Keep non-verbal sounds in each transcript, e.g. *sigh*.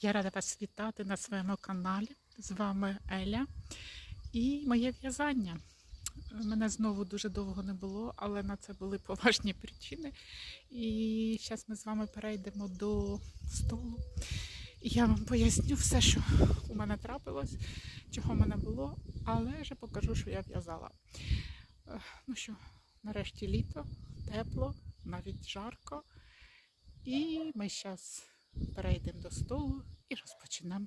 Я рада вас вітати на своєму каналі. З вами Еля і моє в'язання. Мене знову дуже довго не було, але на це були поважні причини. І зараз ми з вами перейдемо до столу. І я вам поясню все, що у мене трапилось, чого в мене було, але вже покажу, що я в'язала. Е, Ну що, нарешті літо, тепло, навіть жарко. І ми зараз перейдемо до столу і розпочнемо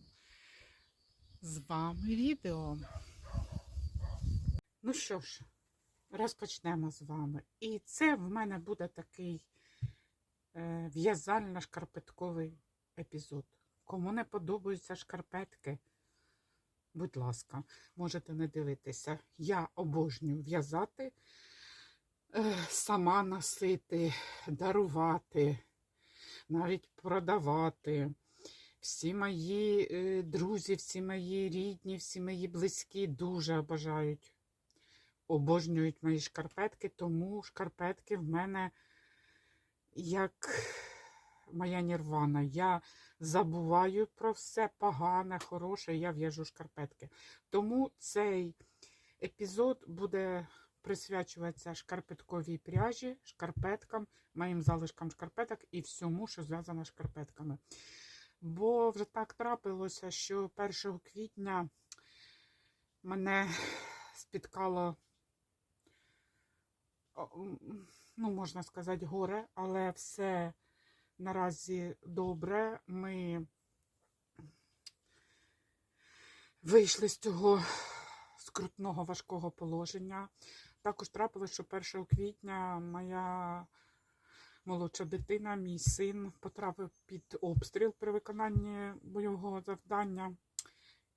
з вами відео. Ну що ж, розпочнемо з вами. І це в мене буде такий е, в'язально-шкарпетковий епізод. Кому не подобаються шкарпетки, будь ласка, можете не дивитися. Я обожнюю в'язати, е, сама носити, дарувати навіть продавати. Всі мої е, друзі, всі мої рідні, всі мої близькі дуже обожають, обожнюють мої шкарпетки, тому шкарпетки в мене як моя нірвана. Я забуваю про все погане, хороше, я в'яжу шкарпетки. Тому цей епізод буде присвячуватися шкарпетковій пряжі, шкарпеткам, моїм залишкам шкарпеток і всьому, що зв'язано з шкарпетками. Бо вже так трапилося, що 1 квітня мене спіткало, ну, можна сказати, горе, але все наразі добре. Ми вийшли з цього скрутного важкого положення. Також трапилося, що 1 квітня моя молодша дитина, мій син, потрапив під обстріл при виконанні бойового завдання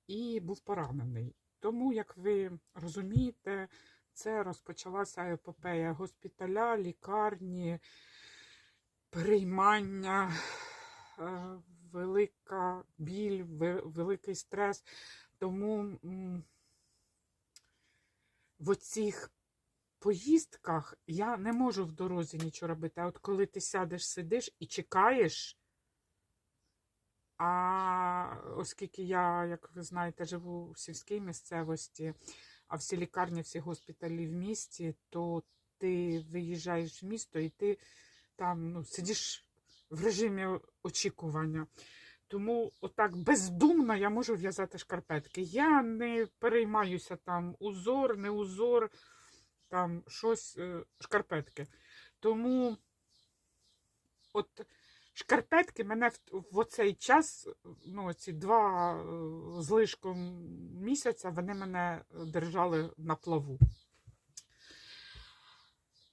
і був поранений. Тому, як ви розумієте, це розпочалася епопея госпіталя, лікарні, переймання, е, велика біль, великий стрес. Тому в оцих поїздках я не можу в дорозі нічого робити. А от коли ти сядеш, сидиш і чекаєш. А оскільки я, як ви знаєте, живу в сільській місцевості, а всі лікарні, всі госпіталі в місті, то ти виїжджаєш в місто і ти там ну, сидиш в режимі очікування. Тому отак бездумно я можу в'язати шкарпетки. Я не переймаюся там узор, не узор, там щось, е, шкарпетки. Тому от шкарпетки мене в, в оцей час, ну, ці два е, з лишком місяця, вони мене держали на плаву.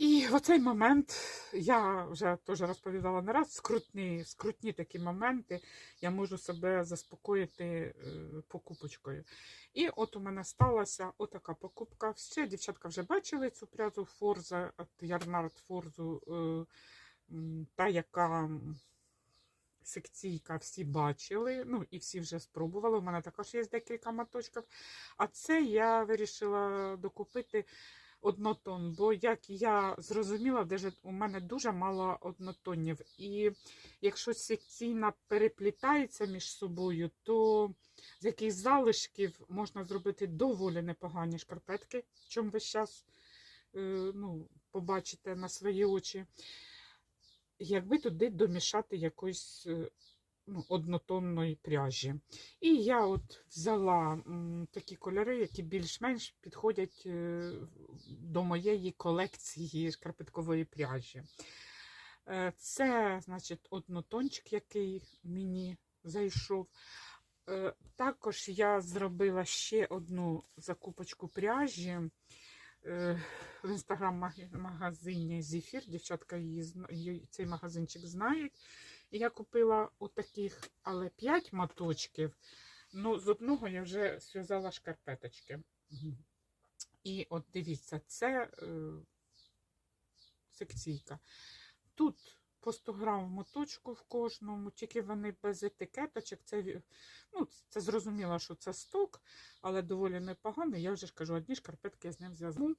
І в оцей момент я вже теж розповідала не раз, скрутні, скрутні такі моменти, я можу себе заспокоїти е, покупочкою. І от у мене сталася отака покупка. Всі дівчатка вже бачили цю прязу Форза від Ярнард Форзу, е, та яка секційка, всі бачили, ну і всі вже спробували. У мене також є декілька моточків. А це я вирішила докупити однотон, бо як я зрозуміла, у мене дуже мало однотонів. І якщо секційна переплітається між собою, то з яких залишків можна зробити доволі непогані шкарпетки, чому ви зараз ну, побачите на свої очі. Якби туди домішати якоїсь е, ну, однотонної пряжі. І я от взяла такі кольори, які більш-менш підходять е, до моєї колекції шкарпеткової пряжі. Е, Це, значить, однотончик, який мені зайшов. Е, Також я зробила ще одну закупочку пряжі в інстаграм-магазині Зефір. Дівчатка її- цей магазинчик знають. Я купила отаких, але 5 моточків. Ну, з одного я вже зв'язала шкарпеточки. І от дивіться, це е, секційка. Тут по 100 грам моточку в кожному, тільки вони без етикеточок. Це, ну, це зрозуміло, що це сток, але доволі непоганий. Я вже ж кажу, одні шкарпетки я з ним зв'язала.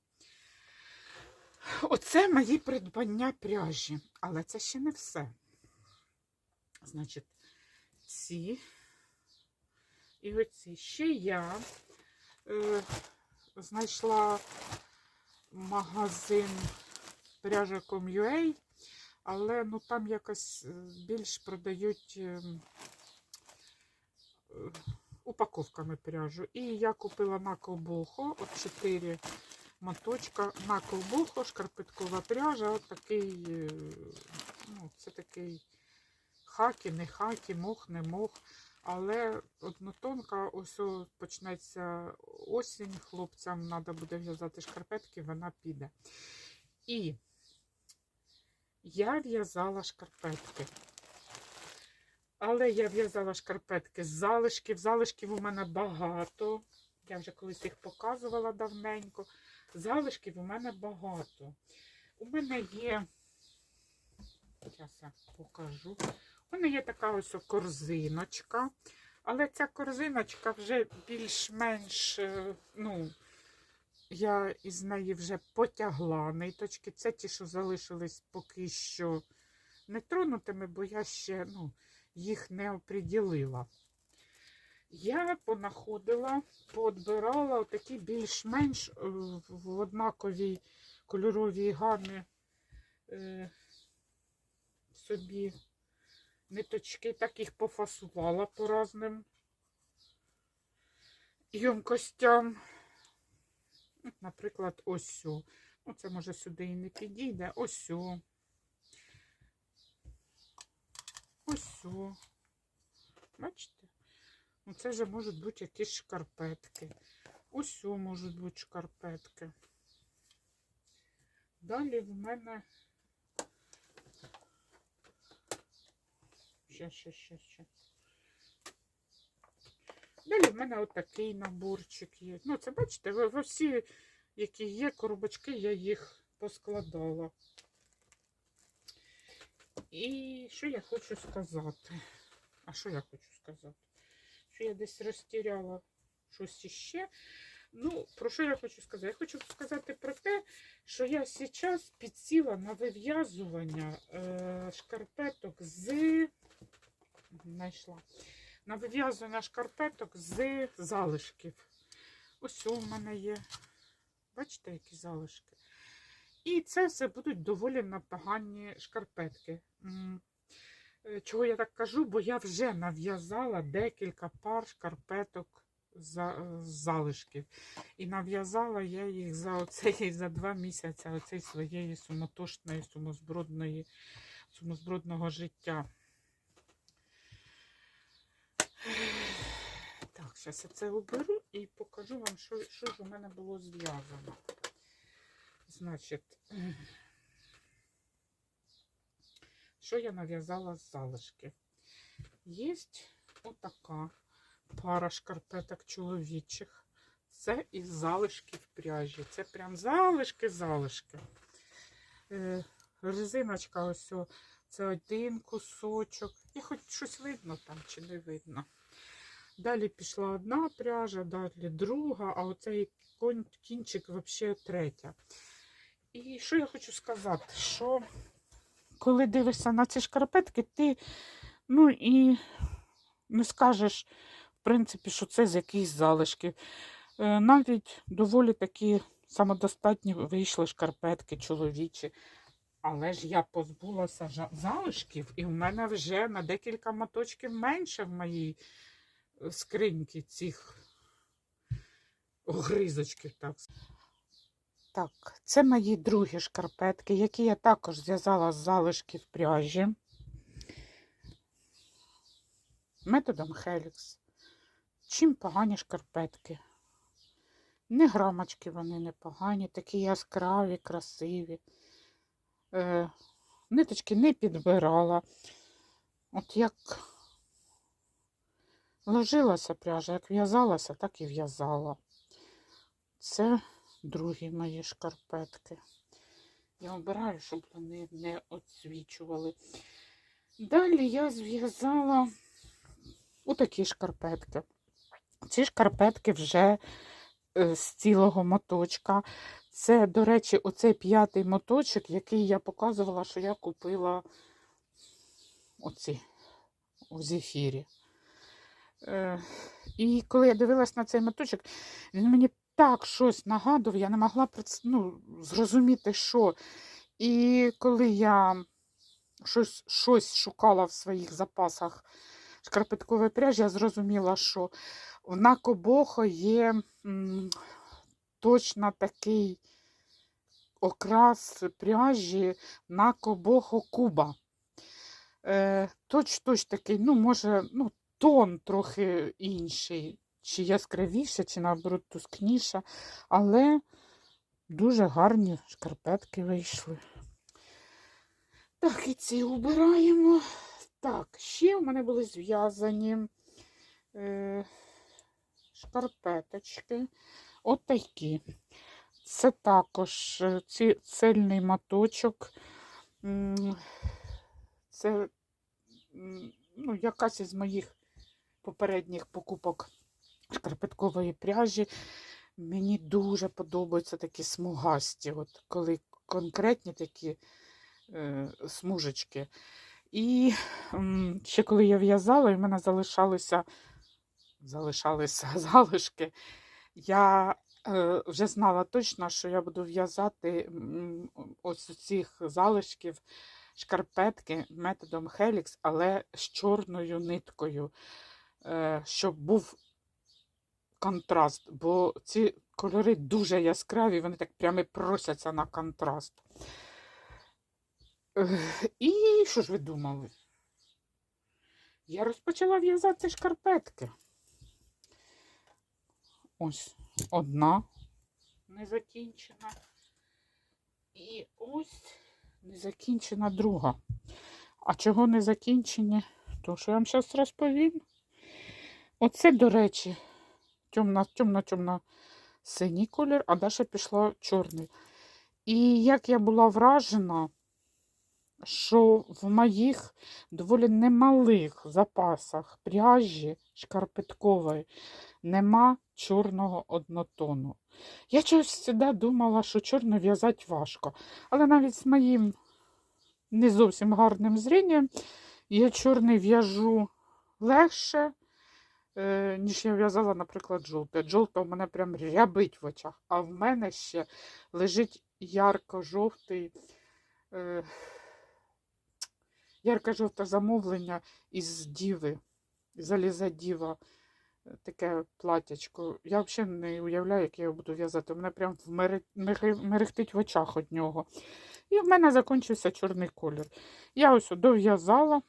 Оце мої придбання пряжі. Але це ще не все. Значить, ці і оці. Ще я е, знайшла магазин пряжа.com.ua, але ну, там якось е, більш продають е, е, упаковками пряжу. І я купила на колбоху от 4 моточка на колбоху, шкарпеткова пряжа. От такий, е, ну, це такий хакі, не хакі, мох, не мох. Але однотонка, ось почнеться осінь, хлопцям треба буде в'язати шкарпетки, вона піде. І я в'язала шкарпетки. Але я в'язала шкарпетки з залишків. Залишків у мене багато. Я вже колись їх показувала давненько. Залишків у мене багато. У мене є, зараз я покажу. У мене є така ось корзиночка. Але ця корзиночка вже більш-менш, е, ну, я із неї вже потягла ниточки. Це ті, що залишились поки що нетронутими, бо я ще ну, їх не оприділила. Я понаходила, поотбирала такі більш-менш е, в однаковій кольоровій гамі е, собі ниточки, так їх пофасувала по разним ємкостям. Наприклад, ось. Ну, це може сюди і не підійде. Ось. Ось. Бачите? Ну, це вже можуть бути якісь шкарпетки. Ось можуть бути шкарпетки. Далі в мене. Ще, ще, ще, ще. Далі в мене отакий наборчик є. Ну, це бачите, ви, ви всі, які є коробочки, я їх поскладала. І що я хочу сказати? А що я хочу сказати? Що я десь розтіряла щось іще. Ну, про що я хочу сказати? Я хочу сказати про те, що я зараз підсіла на вив'язування е, шкарпеток з. Знайшла. На вив'язування шкарпеток з залишків. Ось у мене є. Бачите, які залишки? І це все будуть доволі непогані шкарпетки. Е, Чого я так кажу? Бо я вже нав'язала декілька пар шкарпеток з залишків. І нав'язала я їх за оцей *laughs* за два місяці оцей своєї суматошної, сумозбродної, сумозбродного життя. Так, зараз я це оберу і покажу вам, що, що ж у мене було зв'язано. Значить, що я нав'язала з залишків? Є отака пара шкарпеток чоловічих. Це із залишків пряжі. Це прям залишки-залишки. Е, резиночка ось, о, це один кусочок. І хоч щось видно там чи не видно. Далі пішла одна пряжа, далі друга, а оцей кінчик взагалі третя. І що я хочу сказати, що коли дивишся на ці шкарпетки, ти ну і не скажеш, в принципі, що це з якихось залишків. Е, Навіть доволі такі самодостатні вийшли шкарпетки чоловічі. Але ж я позбулася залишків, і в мене вже на декілька моточків менше в моїй е, скриньки цих огризочків. Так. так, це мої другі шкарпетки, які я також зв'язала з залишків пряжі. Методом Хелікс. Чим погані шкарпетки? Не грамочки вони не погані, такі яскраві, красиві. Е, ниточки не підбирала. От як ложилася пряжа, як в'язалася, так і в'язала. Це другі мої шкарпетки. Я обираю, щоб вони не відсвічували. Далі я зв'язала отакі шкарпетки. Ці шкарпетки вже е, з цілого моточка. Це, до речі, оцей п'ятий моточок, який я показувала, що я купила оці у зефірі. Е, І коли я дивилась на цей моточок, він мені так щось нагадував, я не могла ну, зрозуміти, що. І коли я щось, щось шукала в своїх запасах шкарпеткової пряжі, я зрозуміла, що в Накобохо є м, точно такий окрас пряжі Накобохо Куба. Е, точ, точ такий, ну, може, ну, тон трохи інший, чи яскравіше, чи наоборот тускніше, але дуже гарні шкарпетки вийшли. Так, і ці убираємо. Так, ще у мене були зв'язані е, шкарпеточки. От такі. Це також е, цельний моточок. Це ну, якась із моїх попередніх покупок шкарпеткової пряжі. Мені дуже подобаються такі смугасті, от коли конкретні такі е, смужечки. І м, ще коли я в'язала, і в мене залишалися, залишалися *laughs* залишки, я е, вже знала точно, що я буду в'язати ось з цих залишків шкарпетки методом Helix, але з чорною ниткою, е, щоб був контраст, бо ці кольори дуже яскраві, вони так прямо просяться на контраст. І що ж ви думали? Я розпочала в'язати шкарпетки. Ось одна незакінчена. І ось незакінчена друга. А чого не закінчені? То що я вам зараз розповім. Оце, до речі, темно, темно, темно синій колір, а далі пішло чорний. І як я була вражена, що в моїх доволі немалих запасах пряжі шкарпеткової нема чорного однотону. Я чогось завжди думала, що чорно в'язати важко. Але навіть з моїм не зовсім гарним зрінням я чорний в'яжу легше, е, ніж я в'язала, наприклад, жовте. Жовте у мене прям рябить в очах, а в мене ще лежить ярко-жовтий. Е, Ярко-жовте замовлення із діви, заліза діва, таке платячко. Я взагалі не уявляю, як я його буду в'язати. У мене прям мерехтить в очах від нього. І в мене закінчився чорний колір. Я ось дов'язала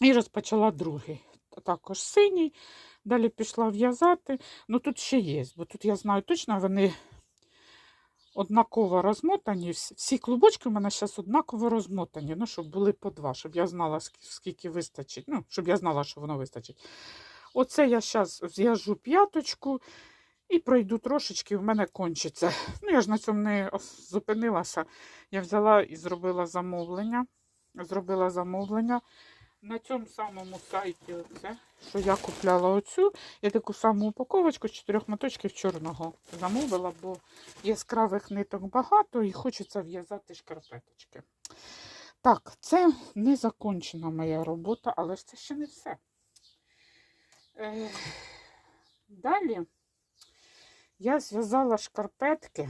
і розпочала другий. Також синій. Далі пішла в'язати. Ну тут ще є, бо тут я знаю точно, вони однаково розмотані. Всі- клубочки у мене зараз однаково розмотані. Ну, щоб були по два, щоб я знала, скільки вистачить. Ну, щоб я знала, що воно вистачить. Оце я зараз зв'яжу п'яточку і пройду трошечки, в мене кончиться. Ну, я ж на цьому не зупинилася. Я взяла і зробила замовлення. Зробила замовлення на цьому самому сайті, оце, що я купляла оцю. Я таку саму упаковочку з чотирьох моточків чорного замовила, бо яскравих ниток багато і хочеться в'язати шкарпеточки. Так, це не закончена моя робота, але ж це ще не все. Е, далі я зв'язала шкарпетки,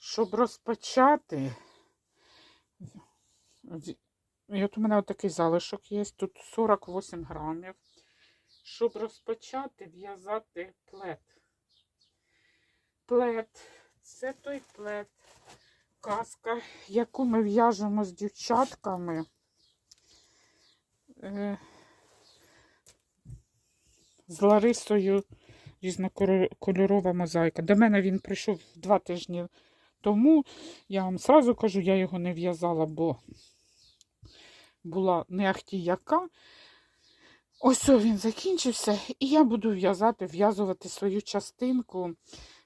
щоб розпочати. І от у мене отакий залишок є, тут 48 грамів. Щоб розпочати в'язати плед. Плед це той плед, казка, яку ми в'яжемо з дівчатками. З Ларисою різнокольорова мозаїка. До мене він прийшов два тижні тому. Я вам сразу кажу, я його не в'язала, бо була не ахті яка. Ось він закінчився, і я буду в'язати, в'язувати свою частинку,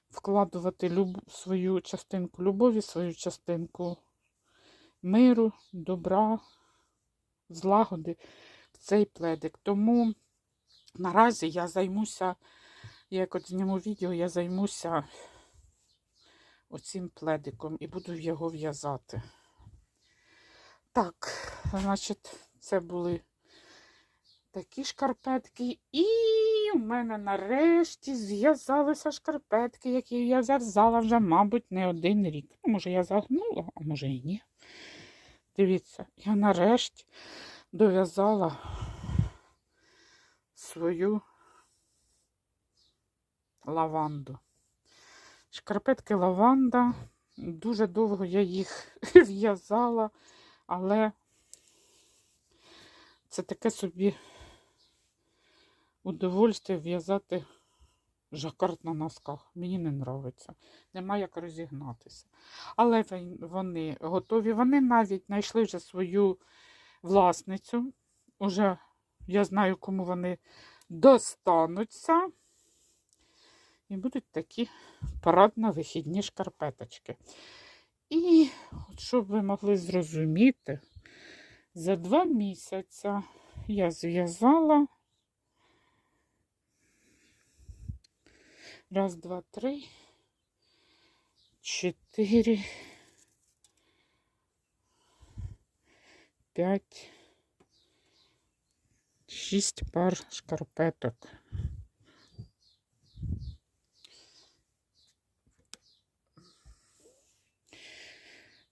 вкладувати люб... свою частинку любові, свою частинку миру, добра, злагоди в цей пледик. Тому наразі я займуся, як от зніму відео, я займуся оцим пледиком і буду його в'язати. Так, значить, це були такі шкарпетки. І у мене нарешті зв'язалися шкарпетки, які я зав'язала вже, мабуть, не один рік. Ну, може, я загнула, а може і ні. Дивіться, я нарешті дов'язала свою лаванду. Шкарпетки лаванда. Дуже довго я їх *laughs* в'язала, але це таке собі удовольствие в'язати жакард на носках. Мені не подобається. Нема як розігнатися. Але вони готові. Вони навіть знайшли вже свою власницю. Уже я знаю, кому вони достануться. І будуть такі парадно-вихідні шкарпеточки. І, от щоб ви могли зрозуміти, за два місяці я зв'язала раз, два, три, чотири, п'ять, шість пар шкарпеток.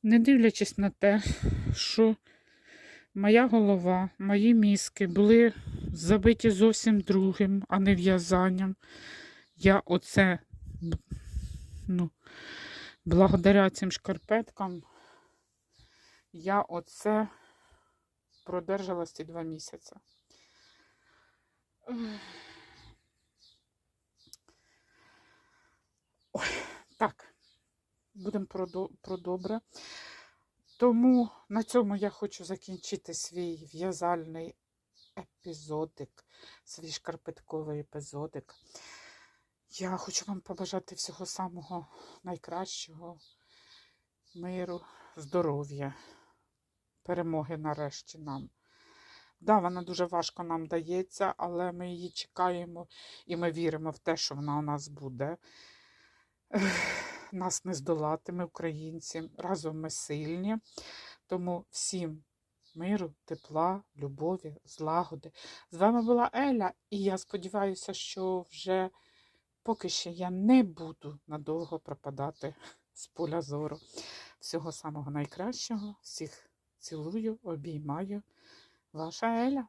Не дивлячись на те, що моя голова, мої мізки були забиті зовсім другим, а не в'язанням. Я оце, ну, благодаря цим шкарпеткам, я оце продержалась ці два місяці. Ой, так, будемо про, про добре. Тому на цьому я хочу закінчити свій в'язальний епізодик, свій шкарпетковий епізодик. Я хочу вам побажати всього самого найкращого, миру, здоров'я, перемоги нарешті нам. Да, вона дуже важко нам дається, але ми її чекаємо і ми віримо в те, що вона у нас буде. *sighs* Нас не здолати, ми українці, разом ми сильні. Тому всім миру, тепла, любові, злагоди. З вами була Еля, і я сподіваюся, що вже поки ще я не буду надовго пропадати *laughs* з поля зору. Всього самого найкращого, всіх цілую, обіймаю. Ваша Еля.